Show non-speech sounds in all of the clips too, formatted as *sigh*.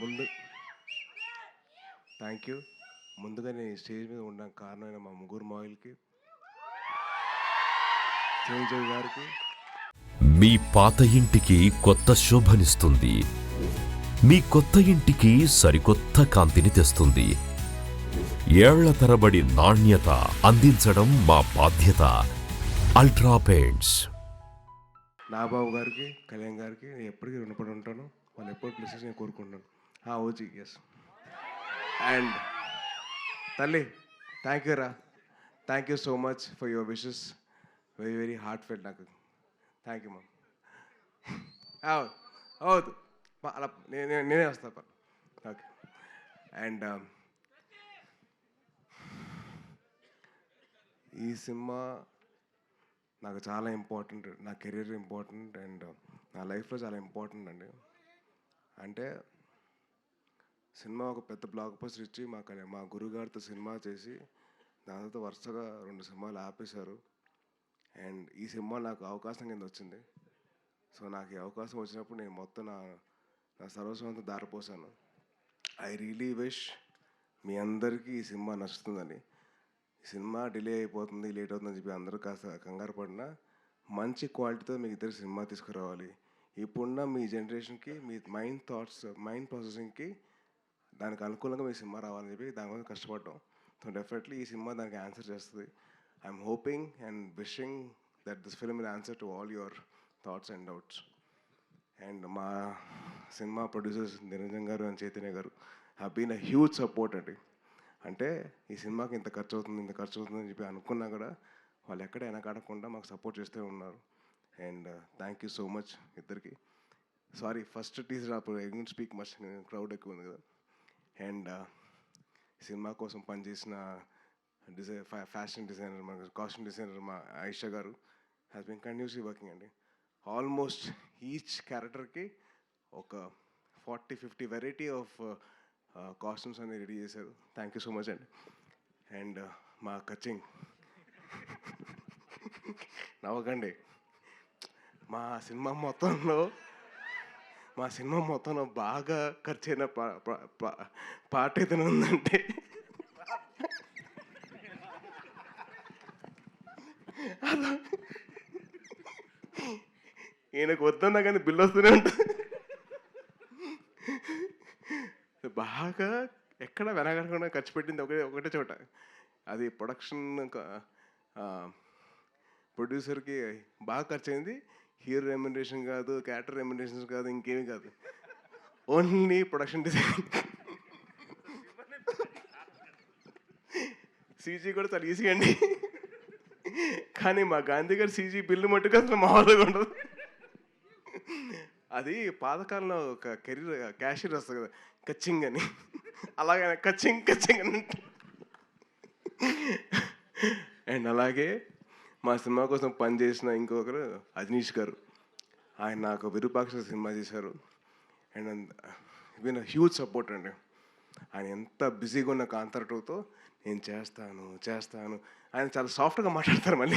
ముందు thank you ముందుగా నేను ఈ స్టేజ్ మీద ఉండడానికి కారణమైన మా ముగ్గురు మాయిల్కి చిరంజీవి గారికి. మీ పాత ఇంటికి కొత్త శోభనిస్తుంది. మీ కొత్త ఇంటికి సరికొత్త కాంతిని తెస్తుంది. ఏళ్ళ తరబడి నాణ్యత అందించడం మా బాధ్యత. అల్ట్రా పెయింట్స్ నాగబాబు గారికి కళ్యాణ్ గారికి నేను ఎప్పటికీ రుణపడి ఉంటాను. వాళ్ళు ఎప్పుడు ప్లేసెస్ నేను కోరుకుంటాను ఓజీ ఎస్ అండ్ తల్లి థ్యాంక్ యూ రా. Thank you so much for your wishes very very heartfelt నాకు థ్యాంక్ యూ మమ్ అవుతు అలా నేను నేనే వస్తాను ఓకే అండ్ ఈ సినిమా నాకు చాలా ఇంపార్టెంట్ నా కెరీర్ ఇంపార్టెంట్ అండ్ నా లైఫ్లో చాలా ఇంపార్టెంట్ అండి. అంటే సినిమా ఒక పెద్ద బ్లాక్ బస్టర్ ఇచ్చి మాకు మా గురుగారితో సినిమా చేసి దాని తర్వాత వరుసగా రెండు సినిమాలు ఆపేశారు. అండ్ ఈ సినిమా నాకు అవకాశం కింద వచ్చింది. సో నాకు ఈ అవకాశం వచ్చినప్పుడు నేను మొత్తం నా నా సర్వస్వంతో దారిపోసాను ఐ రియలీ విష్ మీ అందరికీ ఈ సినిమా నచ్చుతుందని. ఈ సినిమా డిలే అయిపోతుంది లేట్ అవుతుందని చెప్పి అందరూ కాస్త కంగారు పడినా మంచి క్వాలిటీతో మీకు ఇద్దరు సినిమా తీసుకురావాలి. ఇప్పుడున్న మీ జనరేషన్కి మీ మైండ్ థాట్స్ మైండ్ ప్రాసెసింగ్కి దానికి అనుకూలంగా మీ సినిమా రావాలని చెప్పి దాని కోసం కష్టపడ్డాం. సో డెఫినెట్లీ ఈ సినిమా దానికి ఆన్సర్ చేస్తుంది. I'm hoping and wishing that this film will answer to all your thoughts and doubts and మా cinema producers Niranjan garu and Chaitanya garu have been a huge support అండి. అంటే ఈ సినిమాకి ఇంత ఖర్చు అవుతుంది ఇంత ఖర్చు అవుతుంది అని చెప్పి అనుకున్నా కూడా వాళ్ళు ఎక్కడ వెనకాడకుండా మాకు సపోర్ట్ చేస్తూ ఉన్నారు. And thank you so much ఇద్దరికి. సారీ ఫస్ట్ టీజర్ అప్పుడు ఐ స్పీక్ మచ్ క్రౌడ్ ఎక్కువ ఉంది కదా. అండ్ సినిమా కోసం పనిచేసిన డిజై ఫ్యాషన్ డిజైనర్ మా కాస్ట్యూమ్ డిజైనర్ మా Ayesha garu has been continuously working అండి. ఆల్మోస్ట్ ఈచ్ క్యారెక్టర్కి ఒక forty fifty variety of costumes అనేది రెడీ చేశారు. థ్యాంక్ యూ సో మచ్ అండి. అండ్ మా కచింగ్. *laughs* నవ్వకండి. మా సినిమా మొత్తంలో మా సినిమా మొత్తంలో బాగా ఖర్చు అయిన పాట ఏదైనా ఉందంటే. అలా ఈయనకు వద్దన్నా కానీ బిల్లు వస్తూనే ఉంటుంది. బాగా ఎక్కడ వెనకడకుండా ఖర్చు పెట్టింది ఒకటే ఒకటే చోట. అది ప్రొడక్షన్ ప్రొడ్యూసర్కి బాగా ఖర్చు అయింది హీరో రెమ్యునరేషన్ కాదు క్యారెక్టర్ రెమ్యునరేషన్ కాదు ఇంకేమి కాదు. Only production design. సీజీ కూడా చాలా ఈజీ అండి. కానీ మా గాంధీ గారు సీజీ బిల్లు మట్టుకు అసలు మామూలుగా ఉండదు. అది పాతకాలంలో ఒక కెరీర్ క్యాషియర్ వస్తుంది కదా కచ్చింగ్ అని. అలాగే కచ్చింగ్ కచ్చింగ్ అని. అండ్ అలాగే మా సినిమా కోసం పనిచేసిన ఇంకొకరు అజనీష్ గారు. ఆయన నాకు విరూపాక్ష సినిమా చేశారు. అండ్ విన్ హ్యూజ్ సపోర్ట్ అండి. ఆయన ఎంత బిజీగా ఉన్న కాంతరటోతో నేను చేస్తాను చేస్తాను. ఆయన చాలా సాఫ్ట్గా మాట్లాడతారు మళ్ళీ.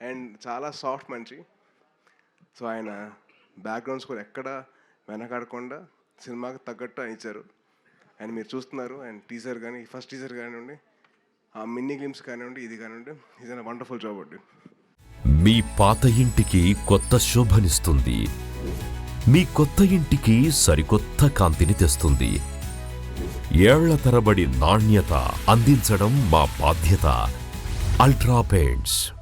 అండ్ చాలా సాఫ్ట్ మనిషి. సో ఆయన బ్యాక్గ్రౌండ్ స్కోర్ ఎక్కడ వెనకాడకుండా సినిమాకి తగ్గట్టు ఆయన ఇచ్చారు. అండ్ మీరు చూస్తున్నారు. అండ్ టీజర్ కానీ ఫస్ట్ టీజర్ కానివ్వండి ఆ మిన్నీ గేమ్స్ కానివ్వండి ఇది కానివ్వండి ఇది వండర్ఫుల్ జాబ్ అండి. మీ పాత ఇంటికి కొత్త శోభనిస్తుంది. మీ కొత్త ఇంటికి సరికొత్త కాంతిని తెస్తుంది. ఏళ్ళ తరబడి నాణ్యత అందించడం మా బాధ్యత. Ultra Paints.